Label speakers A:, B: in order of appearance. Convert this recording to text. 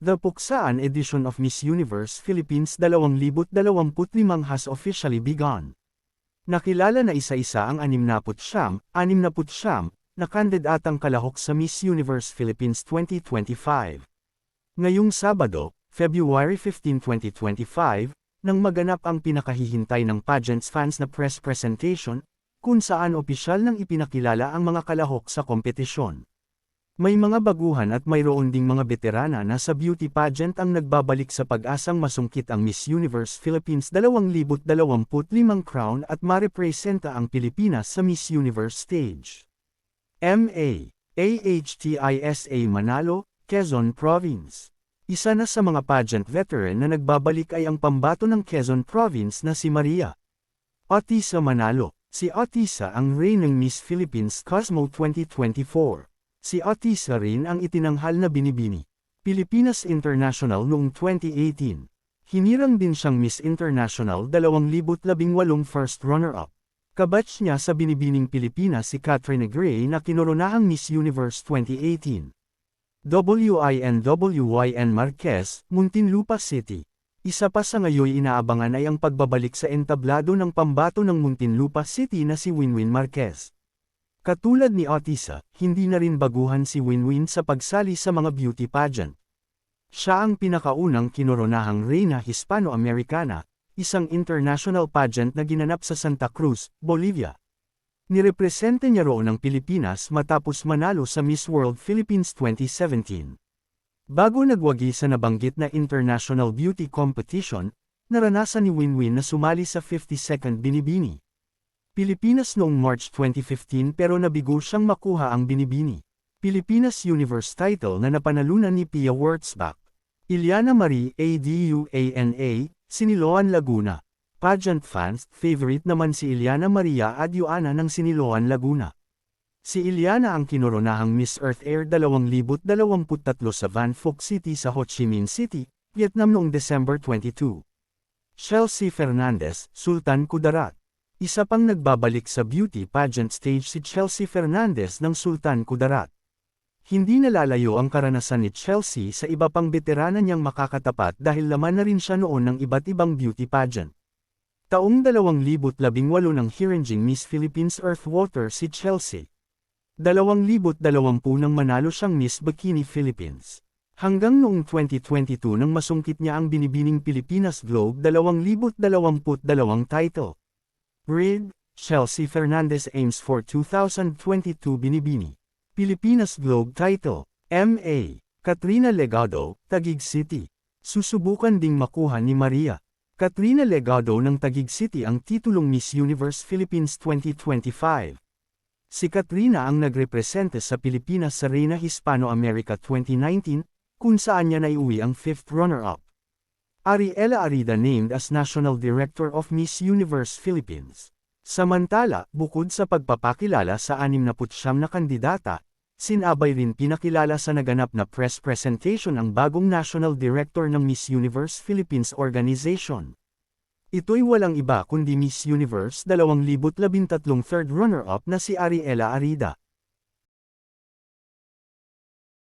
A: The Puksaan edition of Miss Universe Philippines 2025 has officially begun. Nakilala na isa-isa ang 69, 69 na kandidatang kalahok sa Miss Universe Philippines 2025. Ngayong Sabado, February 15, 2025, nang maganap ang pinakahihintay ng pageant's fans na press presentation, kung saan opisyal nang ipinakilala ang mga kalahok sa kompetisyon. May mga baguhan at mayroon ding mga veterana na sa beauty pageant ang nagbabalik sa pag-asang masungkit ang Miss Universe Philippines 2025 crown at marepresenta ang Pilipinas sa Miss Universe stage. MA, AHTISA Manalo, Quezon Province. Isa na sa mga pageant veteran na nagbabalik ay ang pambato ng Quezon Province na si Maria. Otisa Manalo, si Otisa ang reigning Miss Philippines Cosmo 2024. Si Otisa rin ang itinanghal na binibini. Pilipinas International noong 2018. Hinirang din siyang Miss International 2018 first runner-up. Kabatch niya sa binibining Pilipinas si Catherine Gray na kinoronahang Miss Universe 2018. WINWYN Marquez, Muntinlupa City. Isa pa sa ngayon inaabangan ay ang pagbabalik sa entablado ng pambato ng Muntinlupa City na si Winwin Marquez. Katulad ni Otisa, hindi na rin baguhan si Winwin sa pagsali sa mga beauty pageant. Siya ang pinakaunang kinoronahang Reyna Hispano-Americana, isang international pageant na ginanap sa Santa Cruz, Bolivia. Nirepresente niya roon ang Pilipinas matapos manalo sa Miss World Philippines 2017. Bago nagwagi sa nabanggit na International Beauty Competition, naranasan ni Winwin na sumali sa 52nd Binibini. Pilipinas noong March 2015 pero nabigo siyang makuha ang binibini. Pilipinas Universe title na napanalunan ni Pia Wurtzbach. Iliana Marie ADUANA, Siniloan Laguna. Pageant fans, favorite naman si Iliana Maria Adyuana ng Siniloan Laguna. Si Iliana ang kinoronahang Miss Earth Air 2023 sa Van Phuc City sa Ho Chi Minh City, Vietnam noong December 22. Chelsea Fernandez, Sultan Kudarat. Isa pang nagbabalik sa beauty pageant stage si Chelsea Fernandez ng Sultan Kudarat. Hindi nalalayo ang karanasan ni Chelsea sa iba pang veterana niyang makakatapat dahil laman na rin siya noon ng iba't ibang beauty pageant. Taong 2018 nang Hirinjing Miss Philippines Earthwater si Chelsea. 2020 nang manalo siyang Miss Bikini Philippines. Hanggang noong 2022 nang masungkit niya ang binibining Pilipinas Globe 2022 title. Reed, Chelsea Fernandez aims for 2022 Binibini. Pilipinas Globe Title, MA, Katrina Legado, Taguig City. Susubukan ding makuha ni Maria. Katrina Legado ng Taguig City ang titulong Miss Universe Philippines 2025. Si Katrina ang nagrepresente sa Pilipinas sa Reina Hispano-America 2019, kung saan niya naiuwi ang fifth runner-up. Ariela Arida named as National Director of Miss Universe Philippines. Samantala, bukod sa pagpapakilala sa 69 na kandidata, sinabay rin pinakilala sa naganap na press presentation ang bagong National Director ng Miss Universe Philippines Organization. Ito'y walang iba kundi Miss Universe 2013 third runner-up na si Ariela Arida.